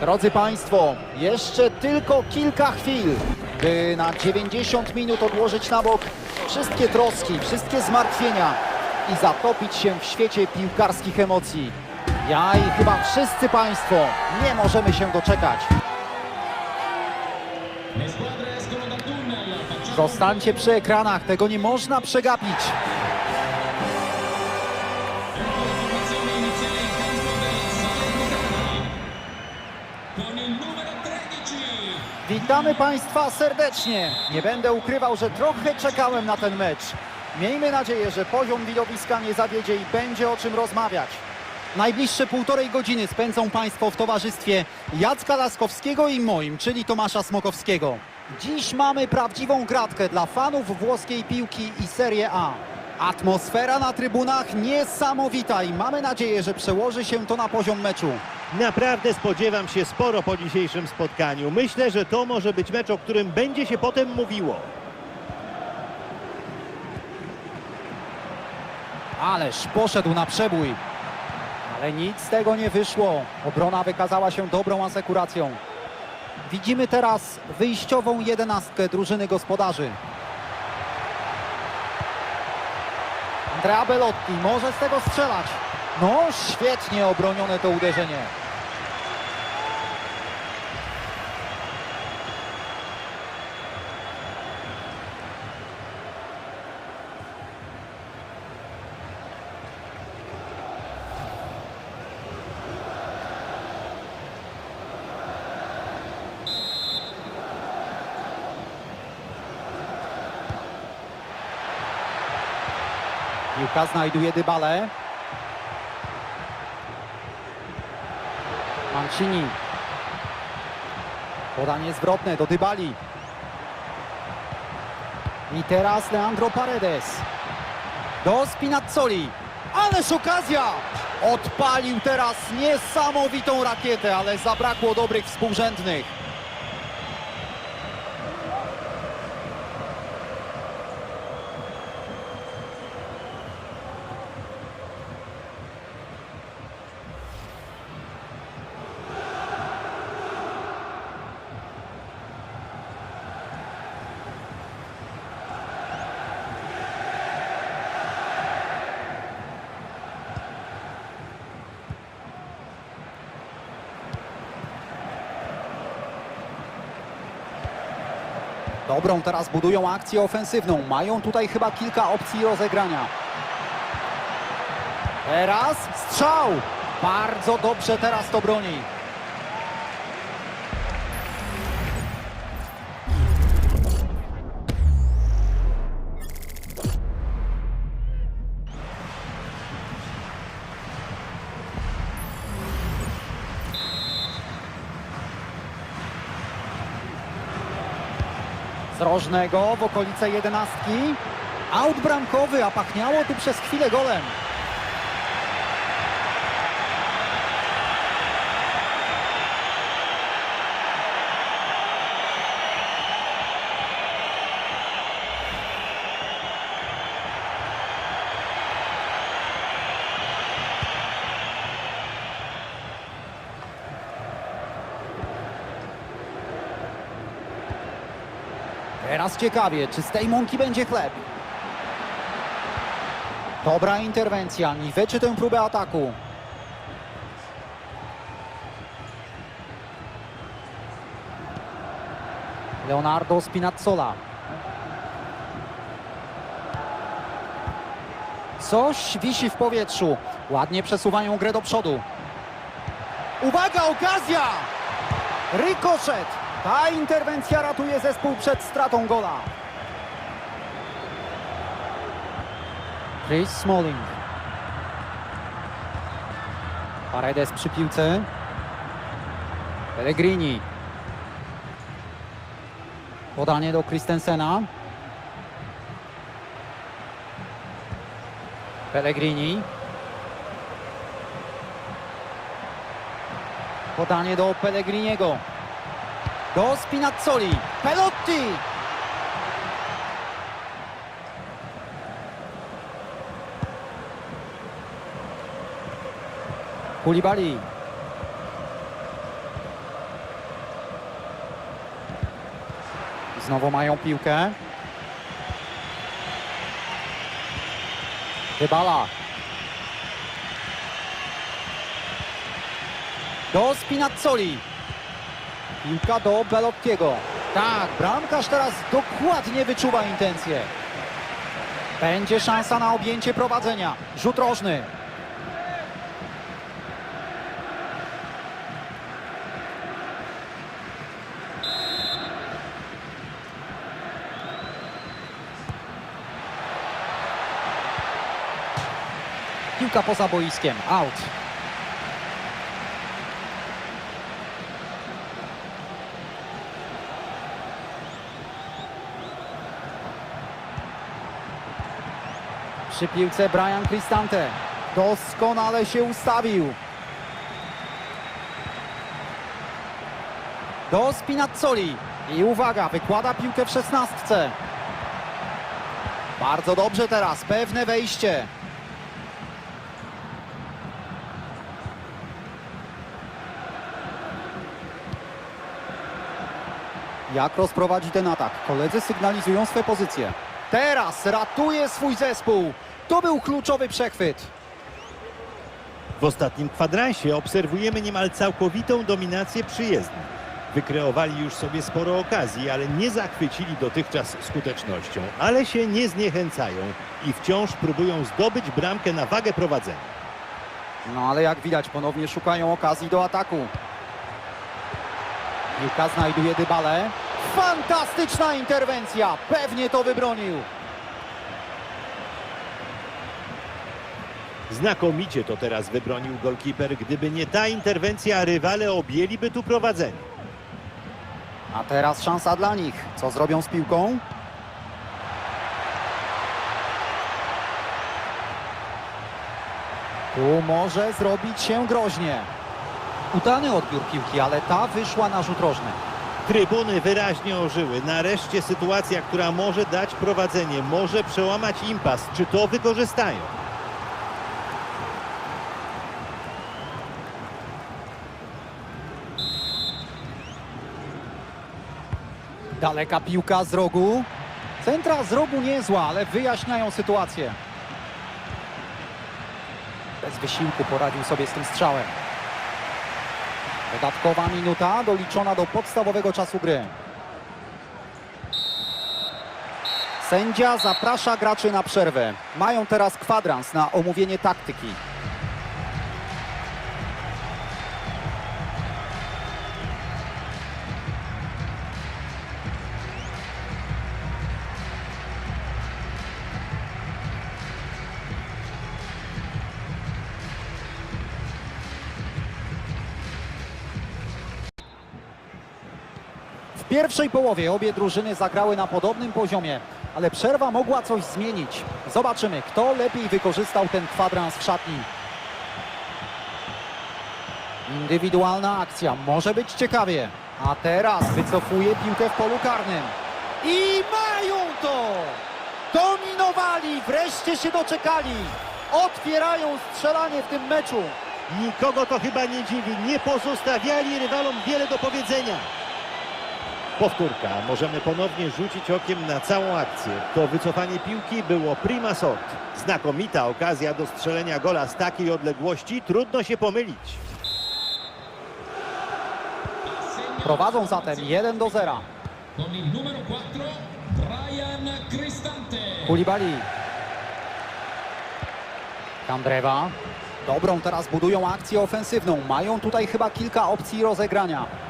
Drodzy Państwo, jeszcze tylko kilka chwil, by na 90 minut odłożyć na bok wszystkie troski, wszystkie zmartwienia i zatopić się w świecie piłkarskich emocji. Ja i chyba wszyscy Państwo nie możemy się doczekać. Zostańcie przy ekranach, tego nie można przegapić. Witamy Państwa serdecznie. Nie będę ukrywał, że trochę czekałem na ten mecz. Miejmy nadzieję, że poziom widowiska nie zawiedzie i będzie o czym rozmawiać. Najbliższe półtorej godziny spędzą Państwo w towarzystwie Jacka Laskowskiego i moim, czyli Tomasza Smokowskiego. Dziś mamy prawdziwą gratkę dla fanów włoskiej piłki i Serie A. Atmosfera na trybunach niesamowita i mamy nadzieję, że przełoży się to na poziom meczu. Naprawdę spodziewam się sporo po dzisiejszym spotkaniu. Myślę, że to może być mecz, o którym będzie się potem mówiło. Ależ poszedł na przebój. Ale nic z tego nie wyszło. Obrona wykazała się dobrą asekuracją. Widzimy teraz wyjściową jedenastkę drużyny gospodarzy. Andrea Belotti może z tego strzelać. No, świetnie obronione to uderzenie. Piłka znajduje Dybale. Mancini. Podanie zwrotne do Dybali. I teraz Leandro Paredes. Do Spinazzoli. Ależ okazja! Odpalił teraz niesamowitą rakietę, ale zabrakło dobrych współrzędnych. Dobrą teraz budują akcję ofensywną. Mają tutaj chyba kilka opcji rozegrania. Teraz strzał. Bardzo dobrze teraz to broni. Rożnego w okolice jedenastki. Aut bramkowy, a pachniało tu przez chwilę golem. Teraz ciekawie, czy z tej mąki będzie chleb. Dobra interwencja, niweczy tę próbę ataku. Leonardo Spinazzola. Coś wisi w powietrzu. Ładnie przesuwają grę do przodu. Uwaga, okazja! Rykoszet! Ta interwencja ratuje zespół przed stratą gola. Chris Smalling. Paredes przy piłce. Pellegrini. Podanie do Christensena. Pellegrini. Podanie do Pellegriniego do Spinazzoli. Pelotti! Kulibali. Znowu mają piłkę. Dybala. Do Spinazzoli. Piłka do Belottiego. Tak, bramkarz teraz dokładnie wyczuwa intencje. Będzie szansa na objęcie prowadzenia. Rzut rożny. Piłka poza boiskiem. Out. Przy piłce Brian Cristante. Doskonale się ustawił. Do Spinazzoli. I uwaga, wykłada piłkę w szesnastce. Bardzo dobrze teraz, pewne wejście. Jak rozprowadzi ten atak? Koledzy sygnalizują swe pozycje. Teraz ratuje swój zespół. To był kluczowy przechwyt. W ostatnim kwadransie obserwujemy niemal całkowitą dominację przyjezdnych. Wykreowali już sobie sporo okazji, ale nie zachwycili dotychczas skutecznością. Ale się nie zniechęcają i wciąż próbują zdobyć bramkę na wagę prowadzenia. No ale jak widać, ponownie szukają okazji do ataku. Piłka znajduje Dybale. Fantastyczna interwencja. Pewnie to wybronił. Znakomicie to teraz wybronił golkiper. Gdyby nie ta interwencja, rywale objęliby tu prowadzenie. A teraz szansa dla nich. Co zrobią z piłką? Tu może zrobić się groźnie. Udany odbiór piłki, ale ta wyszła na rzut rożny. Trybuny wyraźnie ożyły. Nareszcie sytuacja, która może dać prowadzenie, może przełamać impas. Czy to wykorzystają? Daleka piłka z rogu. Centra z rogu niezła, ale wyjaśniają sytuację. Bez wysiłku poradził sobie z tym strzałem. Dodatkowa minuta doliczona do podstawowego czasu gry. Sędzia zaprasza graczy na przerwę. Mają teraz kwadrans na omówienie taktyki. Pierwszej połowie obie drużyny zagrały na podobnym poziomie, ale przerwa mogła coś zmienić. Zobaczymy, kto lepiej wykorzystał ten kwadrans w szatni. Indywidualna akcja, może być ciekawie. A teraz wycofuje piłkę w polu karnym. I mają to! Dominowali, wreszcie się doczekali. Otwierają strzelanie w tym meczu. Nikogo to chyba nie dziwi. Nie pozostawiali rywalom wiele do powiedzenia. Powtórka. Możemy ponownie rzucić okiem na całą akcję. To wycofanie piłki było prima sort. Znakomita okazja do strzelenia gola z takiej odległości. Trudno się pomylić. Prowadzą zatem 1 do 0. Con il numero 4, Brian Cristante. Kulibali. Kandrewa. Dobrą teraz budują akcję ofensywną. Mają tutaj chyba kilka opcji rozegrania.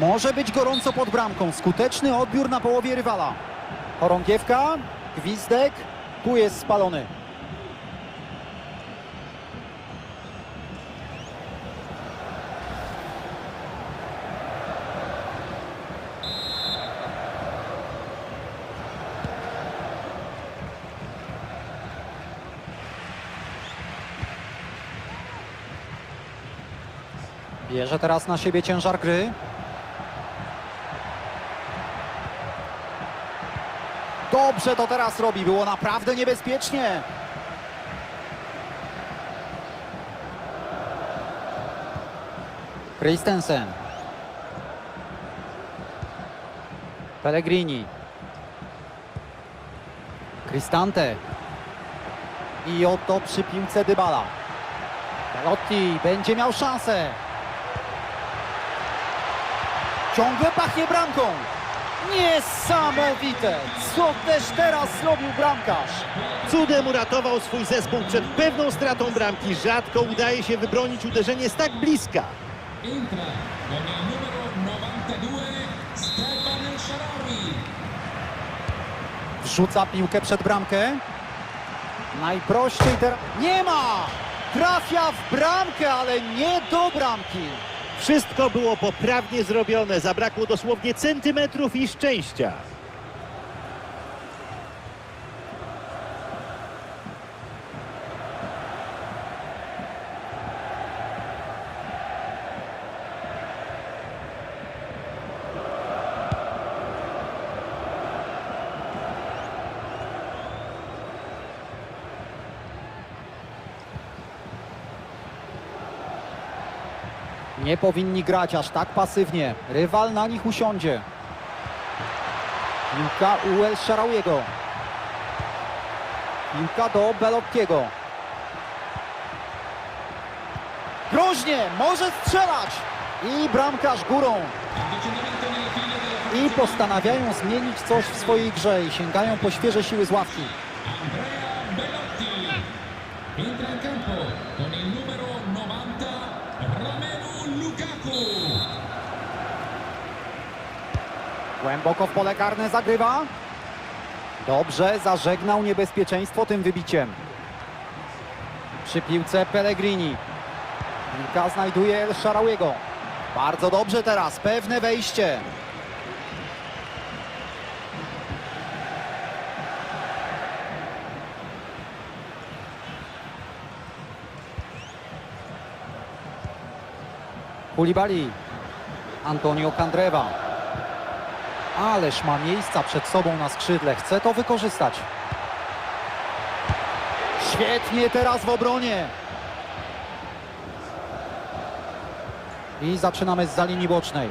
Może być gorąco pod bramką. Skuteczny odbiór na połowie rywala. Chorągiewka, gwizdek. Tu jest spalony. Bierze teraz na siebie ciężar gry. Dobrze to teraz robi. Było naprawdę niebezpiecznie. Christensen. Pellegrini. Cristante. I oto przy piłce Dybala. Pelotti będzie miał szansę. Ciągle pachnie bramką. Niesamowite! Co też teraz zrobił bramkarz? Cudem uratował swój zespół przed pewną stratą bramki. Rzadko udaje się wybronić uderzenie z tak bliska. Entra con il numero 92 Stefan El Shaarawy. Wrzuca piłkę przed bramkę. Najprościej teraz... Nie ma! Trafia w bramkę, ale nie do bramki. Wszystko było poprawnie zrobione. Zabrakło dosłownie centymetrów i szczęścia. Nie powinni grać aż tak pasywnie. Rywal na nich usiądzie. Piłka u El Sharawiego. Piłka do Belottiego. Groźnie, może strzelać. I bramkarz górą. I postanawiają zmienić coś w swojej grze i sięgają po świeże siły z ławki. Andrea Belotti. Entra in campo con il numero 90 Romelu Lukaku. Głęboko w pole karne zagrywa. Dobrze, zażegnał niebezpieczeństwo tym wybiciem. Przy piłce Pellegrini. Piłka znajduje El. Bardzo dobrze teraz, pewne wejście. Koulibaly. Antonio Candreva. Ależ ma miejsca przed sobą na skrzydle. Chce to wykorzystać. Świetnie teraz w obronie. I zaczynamy z za linii bocznej.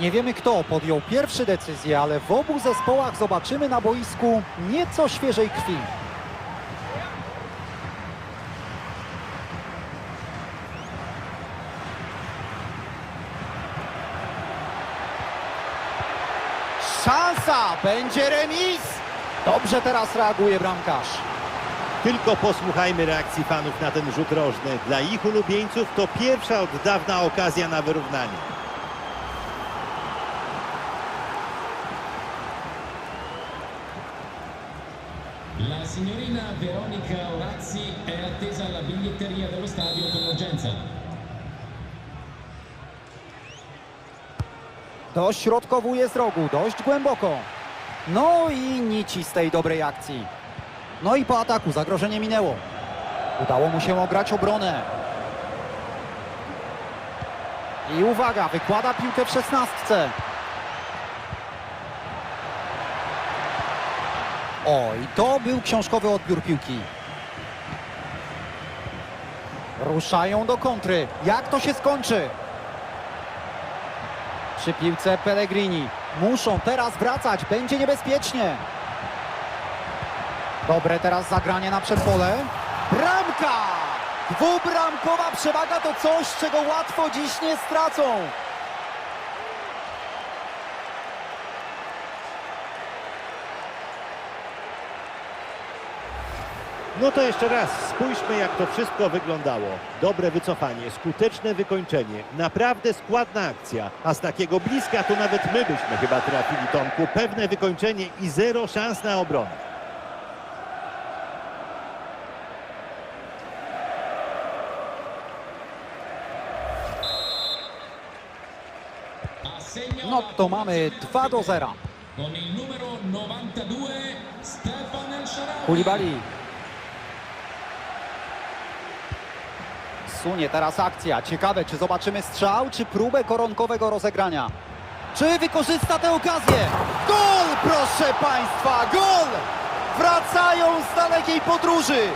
Nie wiemy kto podjął pierwsze decyzje, ale w obu zespołach zobaczymy na boisku nieco świeżej krwi. Szansa! Będzie remis! Dobrze teraz reaguje bramkarz. Tylko posłuchajmy reakcji fanów na ten rzut rożny. Dla ich ulubieńców to pierwsza od dawna okazja na wyrównanie. La signorina Veronica Orazzi è attesa alla biglietteria dello stadio con urgenza. Dośrodkowuje z rogu, dość głęboko. No i nici z tej dobrej akcji. No i po ataku zagrożenie minęło. Udało mu się ograć obronę. I uwaga, wykłada piłkę w szesnastce. O, i to był książkowy odbiór piłki. Ruszają do kontry. Jak to się skończy? Przy piłce Pellegrini. Muszą teraz wracać, będzie niebezpiecznie. Dobre teraz zagranie na przedpole. Bramka! Dwubramkowa przewaga to coś, czego łatwo dziś nie stracą. No to jeszcze raz, spójrzmy jak to wszystko wyglądało. Dobre wycofanie, skuteczne wykończenie, naprawdę składna akcja. A z takiego bliska to nawet my byśmy chyba trafili Tomku. Pewne wykończenie i zero szans na obronę. No to mamy 2 do 0. Con il numero 92 Stefan El Shaarawy. Koulibaly. Sunie teraz akcja. Ciekawe, czy zobaczymy strzał, czy próbę koronkowego rozegrania. Czy wykorzysta tę okazję? Gol, proszę Państwa, gol! Wracają z dalekiej podróży.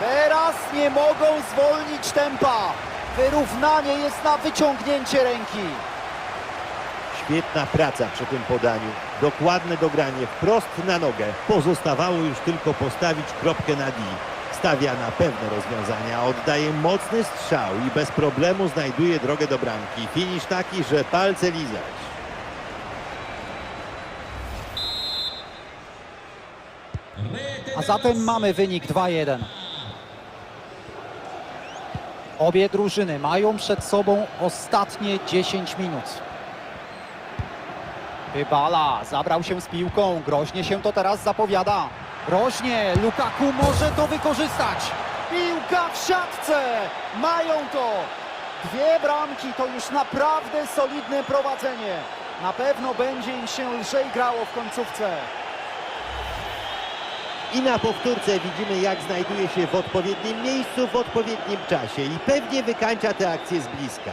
Teraz nie mogą zwolnić tempa. Wyrównanie jest na wyciągnięcie ręki. Świetna praca przy tym podaniu. Dokładne dogranie wprost na nogę. Pozostawało już tylko postawić kropkę na D. Stawia na pewne rozwiązania, oddaje mocny strzał i bez problemu znajduje drogę do bramki. Finisz taki, że palce lizać. A zatem mamy wynik 2-1. Obie drużyny mają przed sobą ostatnie 10 minut. Wybala, zabrał się z piłką, groźnie się to teraz zapowiada. Groźnie, Lukaku może to wykorzystać. Piłka w siatce, mają to. Dwie bramki to już naprawdę solidne prowadzenie. Na pewno będzie im się lżej grało w końcówce. I na powtórce widzimy, jak znajduje się w odpowiednim miejscu, w odpowiednim czasie i pewnie wykańcza tę akcję z bliska.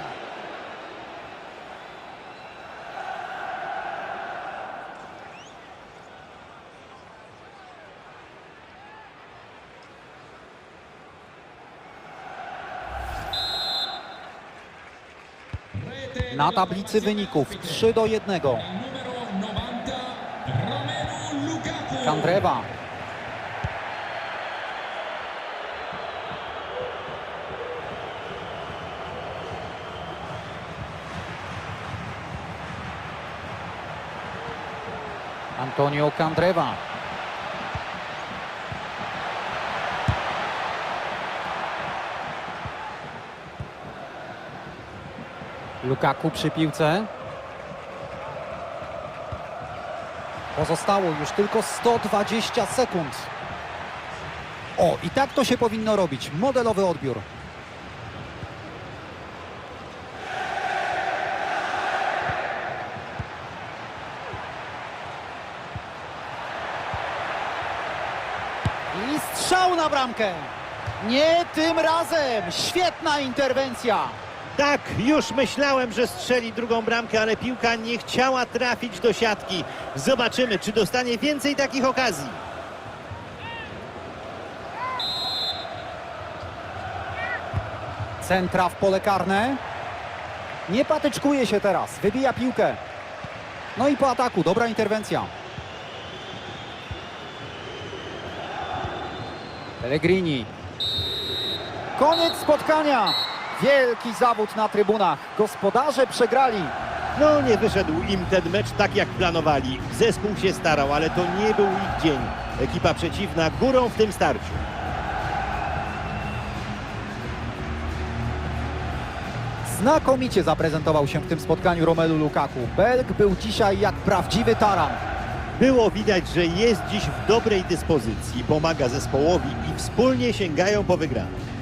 Na tablicy wyników ospite. 3 do 1. Il numero 90 Romelu Lukaku. Kandrewa. Antonio Kandrewa. Lukaku przy piłce. Pozostało już tylko 120 sekund. O, i tak to się powinno robić. Modelowy odbiór. I strzał na bramkę. Nie tym razem. Świetna interwencja. Tak, już myślałem, że strzeli drugą bramkę, ale piłka nie chciała trafić do siatki. Zobaczymy, czy dostanie więcej takich okazji. Centra w pole karne. Nie patyczkuje się teraz. Wybija piłkę. No i po ataku. Dobra interwencja. Pellegrini. Koniec spotkania. Wielki zawód na trybunach. Gospodarze przegrali. No, nie wyszedł im ten mecz tak, jak planowali. Zespół się starał, ale to nie był ich dzień. Ekipa przeciwna górą w tym starciu. Znakomicie zaprezentował się w tym spotkaniu Romelu Lukaku. Belg był dzisiaj jak prawdziwy taran. Było widać, że jest dziś w dobrej dyspozycji, pomaga zespołowi i wspólnie sięgają po wygraną.